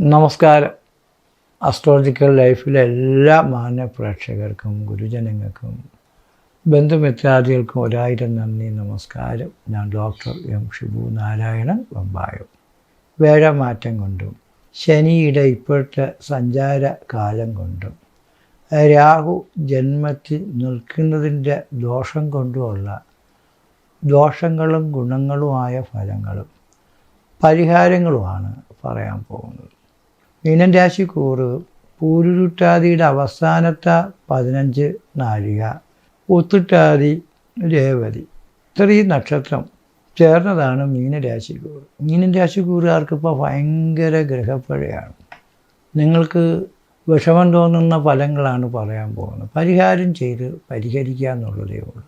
നമസ്കാരം. അസ്ട്രോളജിക്കൽ ലൈഫിലെ എല്ലാ മാന്യ പ്രേക്ഷകർക്കും ഗുരുജനങ്ങൾക്കും ബന്ധുമിത്രാദികൾക്കും ഒരായിരം നന്ദി നമസ്കാരം. ഞാൻ ഡോക്ടർ എം ഷിബു നാരായണൻ വമ്പായം. വേഴമാറ്റം കൊണ്ടും ശനിയുടെ ഇപ്പോഴത്തെ സഞ്ചാര കാലം കൊണ്ടും രാഹു ജന്മത്തിൽ നിൽക്കുന്നതിന്റെ ദോഷം കൊണ്ടുമുള്ള ദോഷങ്ങളും ഗുണങ്ങളുമായ ഫലങ്ങളും പരിഹാരങ്ങളുമാണ് പറയാൻ പോകുന്നത്. മീനൻ കൂറ് പൂരുരുട്ടാതിയുടെ അവസാനത്തെ പതിനഞ്ച് നാഴിക ഒത്തിട്ടാതി രേവതി. ഇത്രയും നക്ഷത്രം ചേർന്നതാണ് മീനരാശിക്കൂറ് മീനൻ രാശിക്കൂറുകാർക്ക് ഇപ്പോൾ ഭയങ്കര ഗ്രഹപ്പഴയാണ്. നിങ്ങൾക്ക് വിഷമം തോന്നുന്ന ഫലങ്ങളാണ് പറയാൻ പോകുന്നത്. പരിഹാരം ചെയ്ത് പരിഹരിക്കുക എന്നുള്ളതേ ഉള്ളൂ.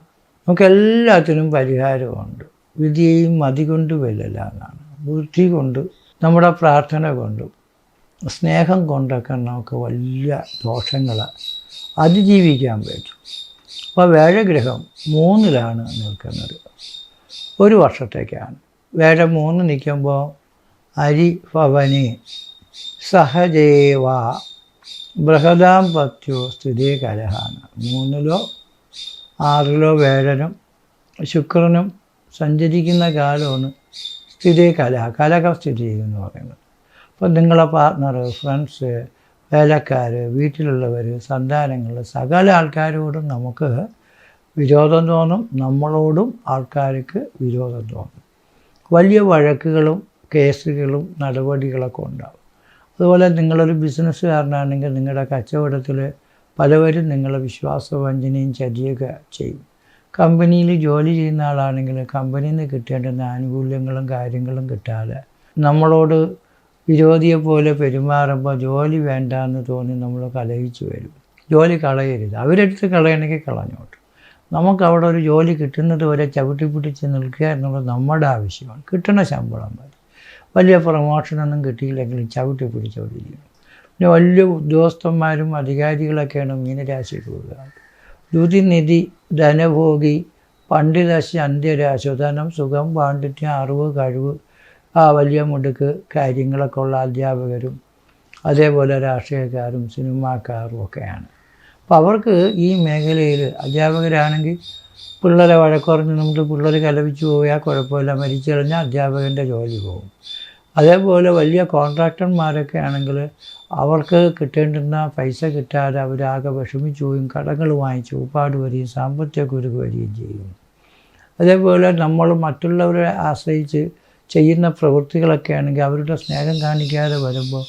നമുക്ക് എല്ലാത്തിനും പരിഹാരമുണ്ട്. വിധിയെയും മതി കൊണ്ട് വെല്ലല്ല എന്നാണ് ബുദ്ധി കൊണ്ട് നമ്മുടെ പ്രാർത്ഥന കൊണ്ടും സ്നേഹം കൊണ്ടൊക്കെ നമുക്ക് വലിയ ദോഷങ്ങൾ അതിജീവിക്കാൻ പറ്റും. അപ്പോൾ വേഴഗ്രഹം മൂന്നിലാണ് നിൽക്കുന്നത്. ഒരു വർഷത്തേക്കാണ്. വേഴ മൂന്ന് നിൽക്കുമ്പോൾ അരി ഭവനി സഹജേവ ബൃഹദാം പത്യോ സ്ഥിതി കലഹാണ്. മൂന്നിലോ ആറിലോ വേഴനും ശുക്രനും സഞ്ചരിക്കുന്ന കാലമാണ് സ്ഥിതി കലഹ. കലഹ സ്ഥിതി എന്ന് പറയുന്നത്. അപ്പം നിങ്ങളെ പാർട്ട്ണർ ഫ്രണ്ട്സ് വേലക്കാർ വീട്ടിലുള്ളവർ സന്താനങ്ങൾ സകല ആൾക്കാരോടും നമുക്ക് വിരോധം തോന്നും. നമ്മളോടും ആൾക്കാർക്ക് വിരോധം തോന്നും. വലിയ വഴക്കുകളും കേസുകളും നടപടികളൊക്കെ ഉണ്ടാവും. അതുപോലെ നിങ്ങളൊരു ബിസിനസ്സുകാരനാണെങ്കിൽ നിങ്ങളുടെ കച്ചവടത്തിൽ പലവരും നിങ്ങളെ വിശ്വാസവഞ്ചനയും ചതിയൊക്കെ ചെയ്യും. കമ്പനിയിൽ ജോലി ചെയ്യുന്ന ആളാണെങ്കിൽ കമ്പനിയിൽ നിന്ന് കിട്ടേണ്ടുന്ന ആനുകൂല്യങ്ങളും കാര്യങ്ങളും കിട്ടാതെ നമ്മളോട് വിരോധിയെ പോലെ പെരുമാറുമ്പോൾ ജോലി വേണ്ട എന്ന് തോന്നി നമ്മൾ കലഹിച്ചു വരും. ജോലി കളയരുത്. അവരെടുത്ത് കളയണമെങ്കിൽ കളഞ്ഞോട്ട്. നമുക്കവിടെ ഒരു ജോലി കിട്ടുന്നത് വരെ ചവിട്ടി പിടിച്ച് നിൽക്കുക എന്നുള്ളത് നമ്മുടെ ആവശ്യമാണ്. കിട്ടുന്ന ശമ്പളം മതി. വലിയ പ്രമോഷനൊന്നും കിട്ടിയില്ലെങ്കിലും ചവിട്ടി പിടിച്ചോണ്ടിരിക്കും പിന്നെ വലിയ ഉദ്യോഗസ്ഥന്മാരും അധികാരികളൊക്കെയാണ് മീനരാശിക്കുക ദ്യുതിനിധി ധനഭോഗി പണ്ഡിതശ അന്ത്യരാശോധനം സുഖം പാണ്ഡിത്യം അറിവ് കഴിവ് ആ വലിയ മുടുക്ക് കാര്യങ്ങളൊക്കെ ഉള്ള അധ്യാപകരും അതേപോലെ രാഷ്ട്രീയക്കാരും സിനിമാക്കാരും ഒക്കെയാണ്. അപ്പോൾ അവർക്ക് ഈ മേഖലയിൽ അധ്യാപകരാണെങ്കിൽ പിള്ളേരെ വഴക്കുറഞ്ഞ് നമുക്ക് പിള്ളേർ കലപിച്ചു പോയാൽ കുഴപ്പമില്ല മരിച്ചു കഴിഞ്ഞാൽ അധ്യാപകന്റെ ജോലി പോകും. അതേപോലെ വലിയ കോൺട്രാക്ടർമാരൊക്കെ ആണെങ്കിൽ അവർക്ക് കിട്ടേണ്ടുന്ന പൈസ കിട്ടാതെ അവരാകെ വിഷമിച്ചു പോയും കടങ്ങൾ വാങ്ങിച്ചു ഉപ്പാട് വരികയും സാമ്പത്തിക കുരുക്ക് വരികയും ചെയ്യും. അതേപോലെ നമ്മൾ മറ്റുള്ളവരെ ആശ്രയിച്ച് ചെയ്യുന്ന പ്രവൃത്തികളൊക്കെ ആണെങ്കിൽ അവരുടെ സ്നേഹം കാണിക്കാതെ വരുമ്പോൾ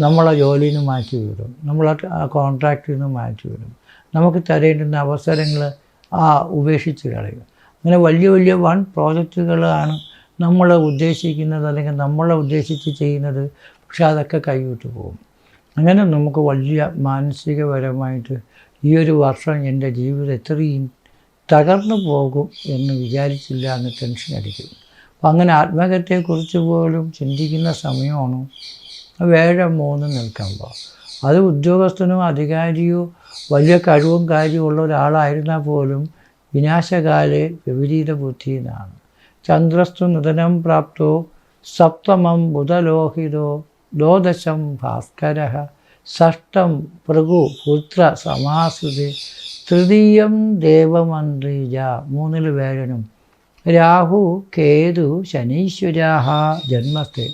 നമ്മളെ ജോലിയിൽ നിന്ന് മാറ്റി വിടും. നമ്മളെ ആ കോൺട്രാക്റ്റിൽ നിന്ന് മാറ്റി വിടും. നമുക്ക് തരേണ്ടുന്ന അവസരങ്ങൾ ആ ഉപേക്ഷിച്ച് കളയും. അങ്ങനെ വലിയ വലിയ വൺ പ്രോജക്റ്റുകളാണ് നമ്മൾ ഉദ്ദേശിക്കുന്നത് അല്ലെങ്കിൽ നമ്മളെ ഉദ്ദേശിച്ച് ചെയ്യുന്നത്. പക്ഷെ അതൊക്കെ കൈവിട്ട് പോകും. അങ്ങനെ നമുക്ക് വലിയ മാനസികപരമായിട്ട് ഈ ഒരു വർഷം എന്റെ ജീവിതം എത്രയും തകർന്നു പോകും എന്ന് വിചാരിച്ചില്ല എന്ന് ടെൻഷൻ അടിക്കും അങ്ങനെ ആത്മഹത്യയെക്കുറിച്ച് പോലും ചിന്തിക്കുന്ന സമയമാണ്? വേഴം മൂന്ന് നിൽക്കുമ്പോൾ അത് ഉദ്യോഗസ്ഥനോ അധികാരിയോ വലിയ കഴിവും കാര്യവും ഉള്ള ഒരാളായിരുന്നാൽ പോലും വിനാശകാലെ വിപരീത ബുദ്ധി ചന്ദ്രസ്തു നിധനം പ്രാപ്തോ സപ്തമം ബുധലോഹിതോ ദ്വാദശം ഭാസ്കര ഷഷ്ടം ഭൃഗു പുത്ര സമാസുതി തൃതീയം ദേവമന്ത്രീജ. മൂന്നിൽ വേഴനും രാഹു കേതു ശനീശ്വരാഹ ജന്മത്തെ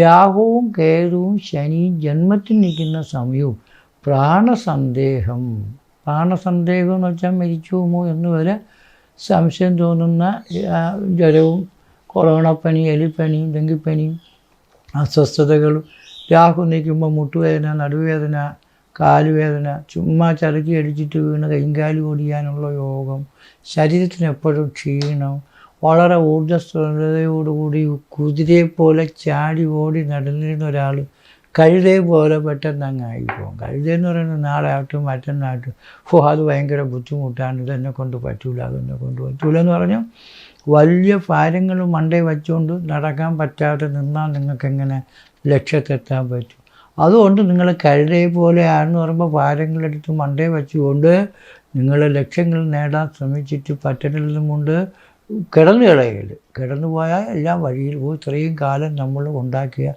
രാഹുവും കേതുവും ശനി ജന്മത്തിൽ നിൽക്കുന്ന സമയവും പ്രാണസന്ദേഹം. പ്രാണസന്ദേഹം എന്ന് വെച്ചാൽ മരിച്ചുമോ എന്ന് വരെ സംശയം തോന്നുന്ന ജ്വരവും പനി എലിപ്പനി ഡെങ്കിപ്പനി അസ്വസ്ഥതകളും. രാഹു നിൽക്കുമ്പോൾ മുട്ടുവേദന നടുവേദന കാലുവേദന ചുമ്മാ ചറുക്കി അടിച്ചിട്ട് വീണ് കൈകാലി ഓടിയാനുള്ള യോഗം ശരീരത്തിന് എപ്പോഴും ക്ഷീണം വളരെ ഊർജസ്വലതയോടുകൂടി കുതിരയെ പോലെ ചാടി ഓടി നടന്നിരുന്ന ഒരാൾ കഴുതയെ പോലെ പെട്ടെന്ന് അങ്ങ് ആയിപ്പോകും കഴുതയെന്ന് പറയുന്നത് നാളെ ആട്ടും മറ്റന്നാട്ടും ഓ അത് ഭയങ്കര ബുദ്ധിമുട്ടാണ്. ഇതെന്നെ കൊണ്ട് പറ്റൂല അതെന്നെ കൊണ്ട് പറ്റൂല എന്ന് പറഞ്ഞാൽ വലിയ ഭാരങ്ങൾ മണ്ടേ വെച്ചുകൊണ്ട് നടക്കാൻ പറ്റാതെ നിന്നാൽ നിങ്ങൾക്ക് എങ്ങനെ ലക്ഷ്യത്തെത്താൻ പറ്റും? അതുകൊണ്ട് നിങ്ങൾ കഴുതയെ പോലെയാണെന്ന് പറയുമ്പോൾ ഭാരങ്ങളെടുത്ത് മണ്ടേ വെച്ചുകൊണ്ട് നിങ്ങൾ ലക്ഷ്യങ്ങൾ നേടാൻ ശ്രമിച്ചിട്ട് പറ്റുന്നതും കൊണ്ട് കിടന്നു കളയൽ കിടന്നു പോയാൽ എല്ലാം വഴിയിൽ പോയി. ഇത്രയും കാലം നമ്മൾ ഉണ്ടാക്കിയ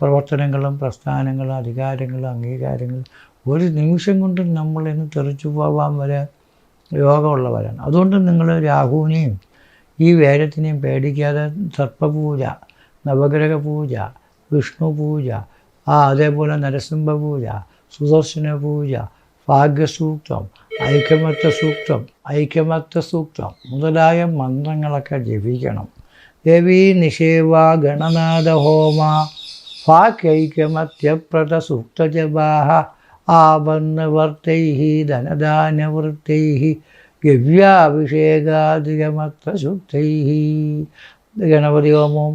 പ്രവർത്തനങ്ങളും പ്രസ്ഥാനങ്ങളും അധികാരങ്ങളും അംഗീകാരങ്ങളും ഒരു നിമിഷം കൊണ്ട് നമ്മളിന്ന് തെറിച്ചു പോകാൻ വരെ യോഗമുള്ളവരാണ്. അതുകൊണ്ട് നിങ്ങൾ രാഹുവിനെയും ഈ വേദത്തിനെയും പേടിക്കാതെ സർപ്പപൂജ നവഗ്രഹ പൂജ വിഷ്ണു പൂജ ആ അതേപോലെ നരസിംഹ പൂജ സുദർശന പൂജ ഭാഗ്യസൂക്തം ഐക്യമത്വ സൂക്തം ഐക്യമത്വ സൂക്തം മുതലായ മന്ത്രങ്ങളൊക്കെ ജപിക്കണം. ദേവീ നിഷേവ ഗണനാഥ ഹോമ ഭാഗ്യൈക്യമത്യപ്രത സൂക്തജപാഹ ആപന്നവർത്തൈ ധനദാനവൃത്തൈ ഗവ്യാഭിഷേകാധികമത്വശുദ്ധൈ ഗണപതി ഹോമവും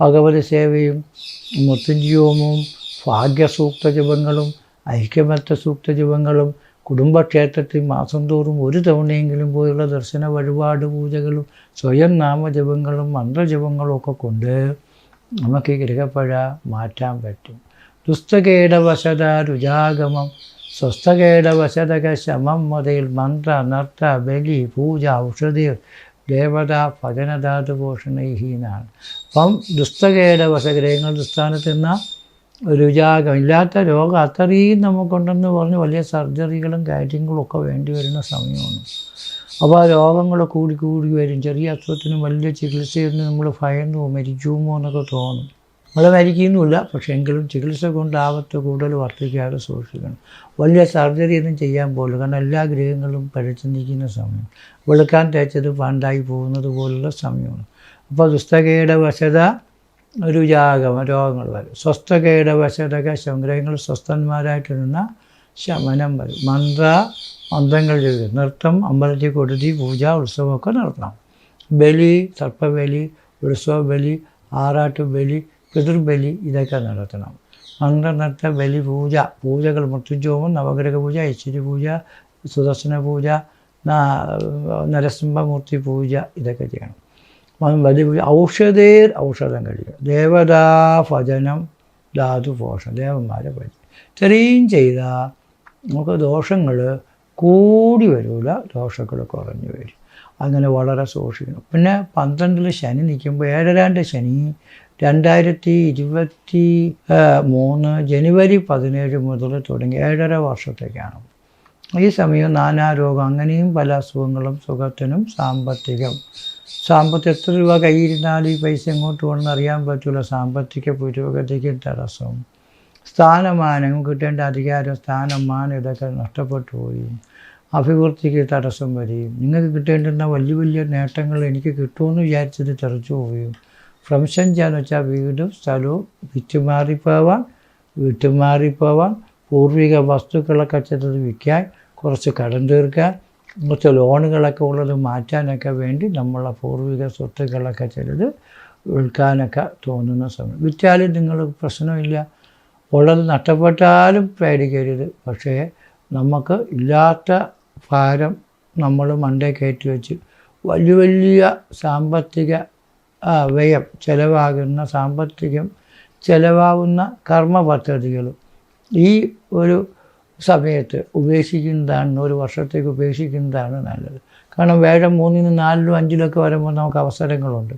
ഭഗവതി സേവയും മുത്തുഞ്ചി ഹോമവും ഭാഗ്യസൂക്ത ഐക്യമത്വ സൂക്ത ജപങ്ങളും കുടുംബക്ഷേത്രത്തിൽ മാസം തോറും ഒരു തവണയെങ്കിലും പോയുള്ള ദർശന വഴിപാട് പൂജകളും സ്വയം നാമജപങ്ങളും മന്ത്രജപങ്ങളും ഒക്കെ കൊണ്ട് നമുക്ക് ഈ ഗ്രഹപ്പഴ മാറ്റാൻ പറ്റും. ദുസ്തകേടവശത രുജാഗമം സ്വസ്ഥകേടവശതക ശമം മുതൽ മന്ത്ര നർത്ത ബലി പൂജ ഔഷധി ദേവത ഭജനധാതു അപ്പം ദുസ്തകേടവശ ഗ്രഹങ്ങൾ ദുസ്ഥാനത്ത് നിന്ന രുചാകം ഇല്ലാത്ത രോഗം അത്രയും നമുക്കുണ്ടെന്ന് പറഞ്ഞ് വലിയ സർജറികളും കാറ്റിങ്ങുകളും ഒക്കെ വേണ്ടി വരുന്ന സമയമാണ്. അപ്പോൾ ആ രോഗങ്ങൾ കൂടി കൂടി വരും. ചെറിയ അസുഖത്തിന് വലിയ ചികിത്സയൊന്നും നമ്മൾ ഭയന്നു മരിക്കുമോ എന്നൊക്കെ തോന്നും. നമ്മൾ മരിക്കുന്നുമില്ല പക്ഷേ എങ്കിലും ചികിത്സ കൊണ്ട് ആപത്ത് കൂടുതൽ വർദ്ധിക്കാതെ സൂക്ഷിക്കണം. വലിയ സർജറി ഒന്നും ചെയ്യാൻ പോലും കാരണം എല്ലാ ഗ്രഹങ്ങളും പഴച്ചു നിൽക്കുന്ന സമയം. വെളുക്കാൻ തേച്ചത് പാണ്ടായി പോകുന്നത് പോലുള്ള സമയമാണ്. അപ്പോൾ ദുസ്തകയുടെ വശത രുചാഗമ രോഗങ്ങൾ വരും. സ്വസ്ഥകയുടെ വശതക സംഗ്രഹങ്ങൾ സ്വസ്ഥന്മാരായിട്ടിരുന്ന ശമനം വരും. മന്ത്ര മന്ത്രങ്ങൾ ചെയ്ത് നൃത്തം അമ്പലത്തിൽ കൊടുത്തി പൂജ ഉത്സവമൊക്കെ നടത്തണം. ബലി സർപ്പബലി ഉത്സവ ബലി ആറാട്ട് ബലി പിതൃബലി ഇതൊക്കെ നടത്തണം. മന്ത്രനൃത്ത ബലി പൂജ പൂജകൾ മൃത്യുജോമം നവഗ്രഹ പൂജ ഐശ്വര്യ പൂജ സുദർശന പൂജ നരസിംഹമൂർത്തി പൂജ ഇതൊക്കെ ചെയ്യണം. പൂജ ഔഷധേർ ഔഷധം കഴിക്കും ദേവതാ ഭജനം ധാതു പോഷണം ദേവന്മാരെ ഭജനം ഇത്രയും ചെയ്താൽ നമുക്ക് ദോഷങ്ങൾ കൂടി വരില്ല ദോഷങ്ങൾ കുറഞ്ഞു വരും. അങ്ങനെ വളരെ സൂക്ഷിക്കണം. പിന്നെ പന്ത്രണ്ടിൽ ശനി നിൽക്കുമ്പോൾ ഏഴരാന്റെ ശനി രണ്ടായിരത്തി ഇരുപത്തി മൂന്ന് ജനുവരി പതിനേഴ് മുതൽ തുടങ്ങി ഏഴര വർഷത്തേക്കാണ്. ഈ സമയം നാനാരോഗം അങ്ങനെയും പല അസുഖങ്ങളും സുഖത്തിനും സാമ്പത്തികം സാമ്പത്തികം എത്ര രൂപ കയ്യിരുന്നാൽ ഈ പൈസ എങ്ങോട്ട് പോകണമെന്ന് അറിയാൻ പറ്റില്ല സാമ്പത്തിക പുരോഗതിക്കും തടസ്സം. സ്ഥാനമാനം കിട്ടേണ്ട അധികാരം സ്ഥാനമാനം ഇതൊക്കെ നഷ്ടപ്പെട്ടു പോയി. അഭിവൃദ്ധിക്ക് തടസ്സം വരികയും. നിങ്ങൾക്ക് കിട്ടേണ്ടുന്ന വലിയ വലിയ നേട്ടങ്ങൾ എനിക്ക് കിട്ടുമെന്ന് വിചാരിച്ചത് തെറിച്ചു പോവുകയും. ചെയ്യാന്ന് വെച്ചാൽ വീടും സ്ഥലവും വിറ്റുമാറിപ്പോവാൻ വിട്ടുമാറിപ്പോവാൻ പൂർവിക വസ്തുക്കളൊക്കെ ചെറുത് വിൽക്കാൻ കുറച്ച് കടം തീർക്കാൻ കുറച്ച് ലോണുകളൊക്കെ ഉള്ളത് മാറ്റാനൊക്കെ വേണ്ടി നമ്മളെ പൂർവിക സ്വത്തുക്കളൊക്കെ ചിലത് വിൽക്കാനൊക്കെ തോന്നുന്ന സമയം. വിറ്റാലും നിങ്ങൾ പ്രശ്നമില്ല. ഉള്ളത് നഷ്ടപ്പെട്ടാലും പേടിക്കരുത്. പക്ഷേ നമുക്ക് ഇല്ലാത്ത ഭാരം നമ്മൾ മണ്ടേ കയറ്റി വെച്ച് വലിയ വലിയ സാമ്പത്തിക വ്യയം ചിലവാകുന്ന സാമ്പത്തികം ചിലവാകുന്ന കർമ്മ പദ്ധതികളും ഈ ഒരു സമയത്ത് ഉപേക്ഷിക്കുന്നതാണ് ഒരു വർഷത്തേക്ക് ഉപേക്ഷിക്കുന്നതാണ് നല്ലത്. കാരണം വേഴം മൂന്നിനും നാലിലും അഞ്ചിലൊക്കെ വരുമ്പോൾ നമുക്ക് അവസരങ്ങളുണ്ട്.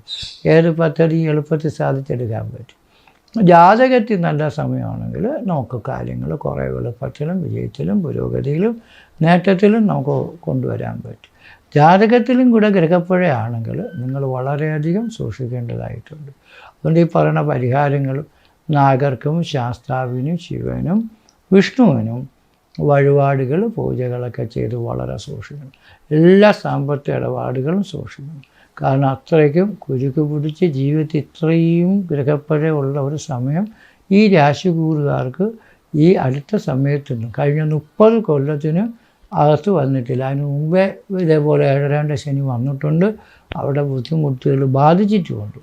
ഏത് പദ്ധതി എളുപ്പത്തിൽ സാധിച്ചെടുക്കാൻ പറ്റും. ജാതകത്തിൽ നല്ല സമയമാണെങ്കിൽ നമുക്ക് കാര്യങ്ങൾ കുറേ എളുപ്പത്തിലും വിജയത്തിലും പുരോഗതിയിലും നേട്ടത്തിലും നമുക്ക് കൊണ്ടുവരാൻ പറ്റും. ജാതകത്തിലും കൂടെ ഗ്രഹപ്പുഴയാണെങ്കിൽ നിങ്ങൾ വളരെയധികം സൂക്ഷിക്കേണ്ടതായിട്ടുണ്ട്. അതുകൊണ്ട് ഈ പറയുന്ന പരിഹാരങ്ങളും നാഗർക്കും ശാസ്താവിനും ശിവനും വിഷ്ണുവിനും വഴിപാടുകൾ പൂജകളൊക്കെ ചെയ്ത് വളരെ സൂക്ഷിക്കണം. എല്ലാ സാമ്പത്തിക ഇടപാടുകളും സൂക്ഷിക്കണം. കാരണം അത്രയ്ക്കും കുരുക്ക് പിടിച്ച് ജീവിതത്തിൽ ഇത്രയും ഗ്രഹപ്പഴ ഉള്ള ഒരു സമയം ഈ രാശികൂറുകാർക്ക് ഈ അടുത്ത സമയത്തുനിന്ന് കഴിഞ്ഞ മുപ്പത് കൊല്ലത്തിന് അകത്ത് വന്നിട്ടില്ല. അതിന് മുമ്പേ ഇതേപോലെ ഏഴരാണ്ട് ശനി വന്നിട്ടുണ്ട്. അവിടെ ബുദ്ധിമുട്ടുകൾ ബാധിച്ചിട്ടുമുണ്ട്.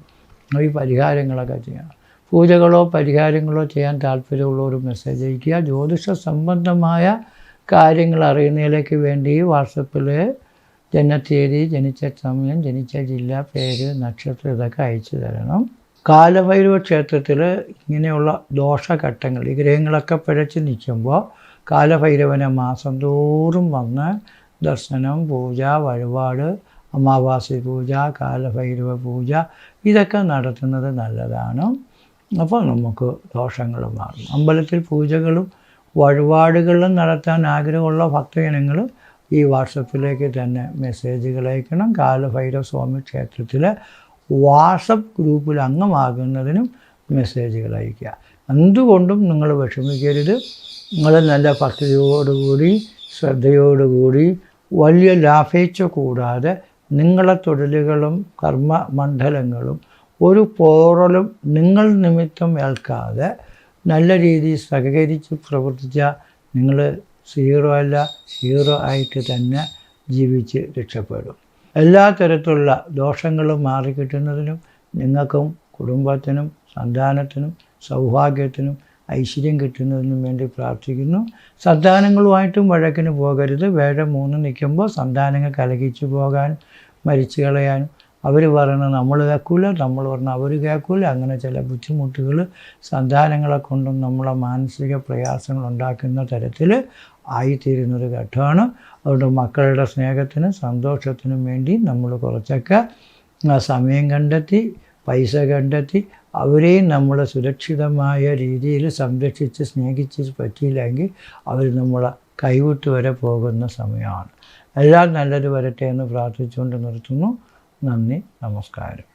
ഈ പരിഹാരങ്ങളൊക്കെ ചെയ്യണം. പൂജകളോ പരിഹാരങ്ങളോ ചെയ്യാൻ താല്പര്യമുള്ളവർ മെസ്സേജ് അയക്കുക. ജ്യോതിഷ സംബന്ധമായ കാര്യങ്ങൾ അറിയുന്നതിലേക്ക് വേണ്ടി വാട്സപ്പിൽ ജനത്തീയതി ജനിച്ച സമയം ജനിച്ച ജില്ല പേര് നക്ഷത്രം ഇതൊക്കെ അയച്ചു തരണം. കാലഭൈരവ ക്ഷേത്രത്തിൽ ഇങ്ങനെയുള്ള ദോഷഘട്ടങ്ങൾ ഈ ഗ്രഹങ്ങളൊക്കെ പിഴച്ച് നിൽക്കുമ്പോൾ കാലഭൈരവനെ മാസം തോറും വന്ന് ദർശനം പൂജ വഴിപാട് അമാവാസി പൂജ കാലഭൈരവ പൂജ ഇതൊക്കെ നടത്തുന്നത് നല്ലതാണ്. അപ്പോൾ നമുക്ക് ദോഷങ്ങൾ മാറും അമ്പലത്തിൽ പൂജകളും വഴിപാടുകളും നടത്താൻ ആഗ്രഹമുള്ള ഭക്തജനങ്ങൾ ഈ വാട്സപ്പിലേക്ക് തന്നെ മെസ്സേജുകൾ അയക്കണം. കാലഭൈരവ സ്വാമി ക്ഷേത്രത്തിലെ വാട്സപ്പ് ഗ്രൂപ്പിൽ അംഗമാകുന്നതിനും മെസ്സേജുകൾ അയക്കുക എന്തുകൊണ്ടും നിങ്ങൾ വിഷമിക്കരുത്. നിങ്ങൾ നല്ല ഭക്തിയോടുകൂടി ശ്രദ്ധയോടുകൂടി വലിയ ലാഭേച്ഛ കൂടാതെ നിങ്ങളെ തൊഴിലുകളും കർമ്മ മണ്ഡലങ്ങളും ഒരു പോറലും നിങ്ങൾ നിമിത്തം ഏൽക്കാതെ നല്ല രീതിയിൽ സഹകരിച്ച് പ്രവർത്തിച്ച നിങ്ങൾ സീറോ അല്ല സീറോ ആയിട്ട് തന്നെ ജീവിച്ച് രക്ഷപ്പെടും. എല്ലാ തരത്തിലുള്ള ദോഷങ്ങളും മാറിക്കിട്ടുന്നതിനും നിങ്ങൾക്കും കുടുംബത്തിനും സന്താനത്തിനും സൗഭാഗ്യത്തിനും ഐശ്വര്യം കിട്ടുന്നതിനും വേണ്ടി പ്രാർത്ഥിക്കുന്നു. സന്താനങ്ങളുമായിട്ടും വഴക്കിന് പോകരുത്. വേഴ മൂന്ന് നിൽക്കുമ്പോൾ സന്താനങ്ങൾ കലകിച്ചു പോകാൻ മരിച്ചു കളയാനും അവർ പറയുന്നത് നമ്മൾ കേൾക്കൂല നമ്മൾ പറഞ്ഞാൽ അവർ കേൾക്കൂല അങ്ങനെ ചില ബുദ്ധിമുട്ടുകൾ സന്താനങ്ങളെ കൊണ്ടും നമ്മളെ മാനസിക പ്രയാസങ്ങൾ ഉണ്ടാക്കുന്ന തരത്തിൽ ആയിത്തീരുന്നൊരു ഘട്ടമാണ്. അതുകൊണ്ട് മക്കളുടെ സ്നേഹത്തിനും സന്തോഷത്തിനും വേണ്ടി നമ്മൾ കുറച്ചൊക്കെ സമയം കണ്ടെത്തി പൈസ കണ്ടെത്തി അവരെയും നമ്മൾ സുരക്ഷിതമായ രീതിയിൽ സംരക്ഷിച്ച് സ്നേഹിച്ച് പറ്റിയില്ലെങ്കിൽ അവർ നമ്മളെ കൈവിട്ട് വരെ പോകുന്ന സമയമാണ്. എല്ലാം നല്ലത് വരട്ടെ എന്ന് പ്രാർത്ഥിച്ചുകൊണ്ട് നിർത്തുന്നു. നന്ദി നമസ്കാരം.